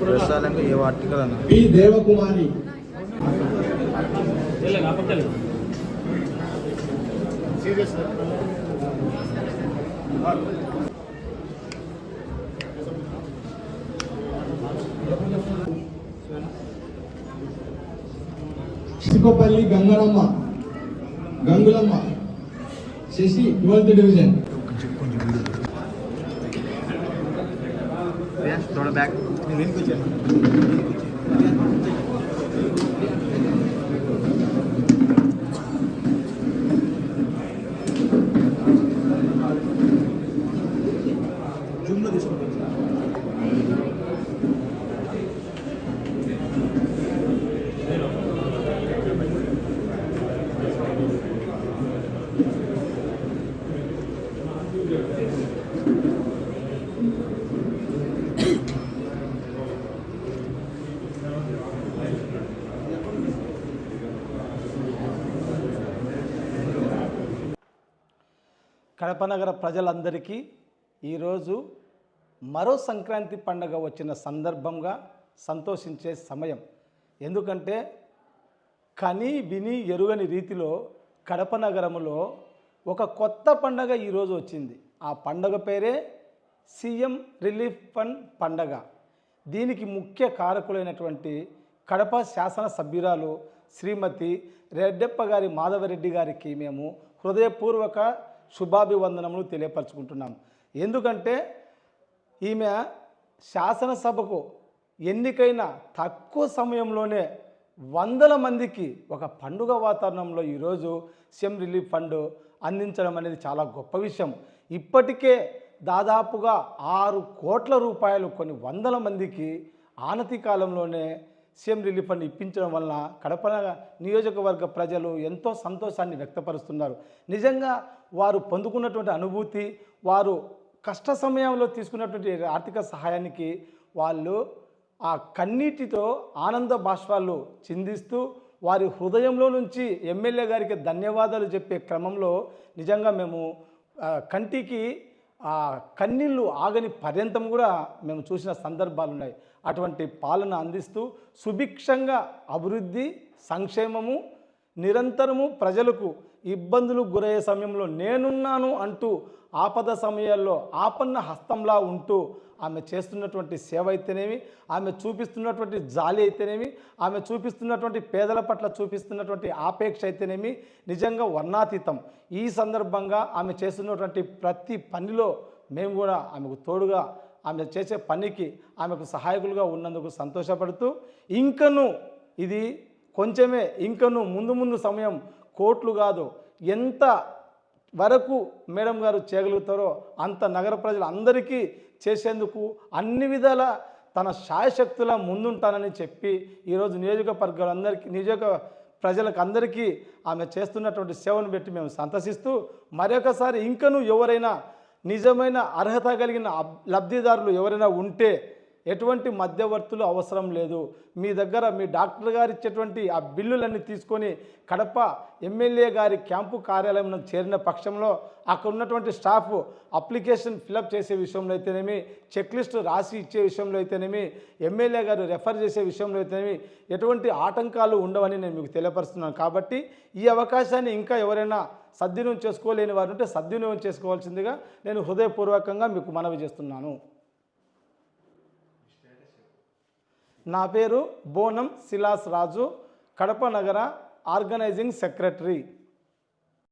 ప్రస్తుతానికి ఏ ఆర్టికల్ అన్న. P Devakumari. Chisukopalli Gangaramma Gangulamma Sasi twelfth division थोड़ा बैक కడప నగర ప్రజలందరికీ ఈరోజు మరో సంక్రాంతి పండగ వచ్చిన సందర్భంగా సంతోషించే సమయం. ఎందుకంటే కని విని ఎరుగని రీతిలో కడప నగరములో ఒక కొత్త పండగ ఈరోజు వచ్చింది. ఆ పండగ పేరే సీఎం రిలీఫ్ ఫండ్ పండగ. దీనికి ముఖ్య కారకులైనటువంటి కడప శాసన సభ్యురాలు శ్రీమతి రెడ్డప్ప గారి మాధవరెడ్డి గారికి మేము హృదయపూర్వక శుభాభివందనములు తెలియపరచుకుంటున్నాం ఎందుకంటే ఈమె శాసనసభకు ఎన్నికైన తక్కువ సమయంలోనే వందల మందికి ఒక పండుగ వాతావరణంలో ఈరోజు సిఎం రిలీఫ్ ఫండ్ అందించడం అనేది చాలా గొప్ప విషయం. ఇప్పటికే దాదాపుగా ఆరు కోట్ల రూపాయలు కొన్ని వందల మందికి ఆనతి కాలంలోనే సీఎం రిలీఫ్ ఫండ్ ఇప్పించడం వలన కడప నియోజకవర్గ ప్రజలు ఎంతో సంతోషాన్ని వ్యక్తపరుస్తున్నారు. నిజంగా వారు పొందుకున్నటువంటి అనుభూతి వారు కష్ట సమయంలో తీసుకున్నటువంటి ఆర్థిక సహాయానికి వాళ్ళు ఆ కన్నీటితో ఆనంద బాష్పాలు చిందిస్తూ వారి హృదయంలో నుంచి ఎమ్మెల్యే గారికి ధన్యవాదాలు చెప్పే క్రమంలో నిజంగా మేము కంటికి ఆ కన్నీళ్ళు ఆగని పర్యంతం కూడా మేము చూసిన సందర్భాలు ఉన్నాయి అటువంటి పాలన అందిస్తూ సుభిక్షంగా అభివృద్ధి సంక్షేమము నిరంతరము ప్రజలకు ఇబ్బందులు గురయ్యే సమయంలో నేనున్నాను అంటూ ఆపద సమయాల్లో ఆపన్న హస్తంలా ఉంటూ ఆమె చేస్తున్నటువంటి సేవ అయితేనేమి ఆమె చూపిస్తున్నటువంటి జాలి అయితేనేమి ఆమె చూపిస్తున్నటువంటి పేదల పట్ల చూపిస్తున్నటువంటి ఆపేక్ష అయితేనేమి నిజంగా వర్ణాతీతం. ఈ సందర్భంగా ఆమె చేస్తున్నటువంటి ప్రతి పనిలో మేము కూడా ఆమెకు తోడుగా ఆమె చేసే పనికి ఆమెకు సహాయకులుగా ఉన్నందుకు సంతోషపడుతూ ఇంకను ఇది కొంచెమే ఇంకను ముందు ముందు సమయం కోట్లు కాదు. ఎంత వరకు మేడం గారు చేయగలుగుతారో అంత నగర ప్రజలు అందరికీ చేసేందుకు అన్ని విధాల తన శాయశక్తుల ముందుంటానని చెప్పి ఈరోజు నియోజకవర్గాలందరికీ నియోజక ప్రజలకు అందరికీ ఆమె చేస్తున్నటువంటి సేవను పెట్టి మేము సంతసిస్తూ మరొకసారి ఇంకనూ ఎవరైనా నిజమైన అర్హత కలిగిన లబ్ధిదారులు ఎవరైనా ఉంటే ఎటువంటి మధ్యవర్తులు అవసరం లేదు. మీ దగ్గర మీ డాక్టర్ గారు ఇచ్చేటువంటి ఆ బిల్లులన్నీ తీసుకొని కడప ఎమ్మెల్యే గారి క్యాంపు కార్యాలయంలో చేరిన పక్షంలో అక్కడ ఉన్నటువంటి స్టాఫ్ అప్లికేషన్ ఫిలప్ చేసే విషయంలో అయితేనేమి చెక్ లిస్ట్ రాసి ఇచ్చే విషయంలో అయితేనేమి ఎమ్మెల్యే గారు రెఫర్ చేసే విషయంలో అయితేనేమి ఎటువంటి ఆటంకాలు ఉండవని నేను మీకు తెలియపరుస్తున్నాను. కాబట్టి ఈ అవకాశాన్ని ఇంకా ఎవరైనా సద్వినియోగం చేసుకోలేని వారు ఉంటే సద్వినియోగం చేసుకోవాల్సిందిగా నేను హృదయపూర్వకంగా మీకు మనవి చేస్తున్నాను. నా పేరు బోనం శిలాస్ రాజు కడప నగర ఆర్గనైజింగ్ సెక్రటరీ.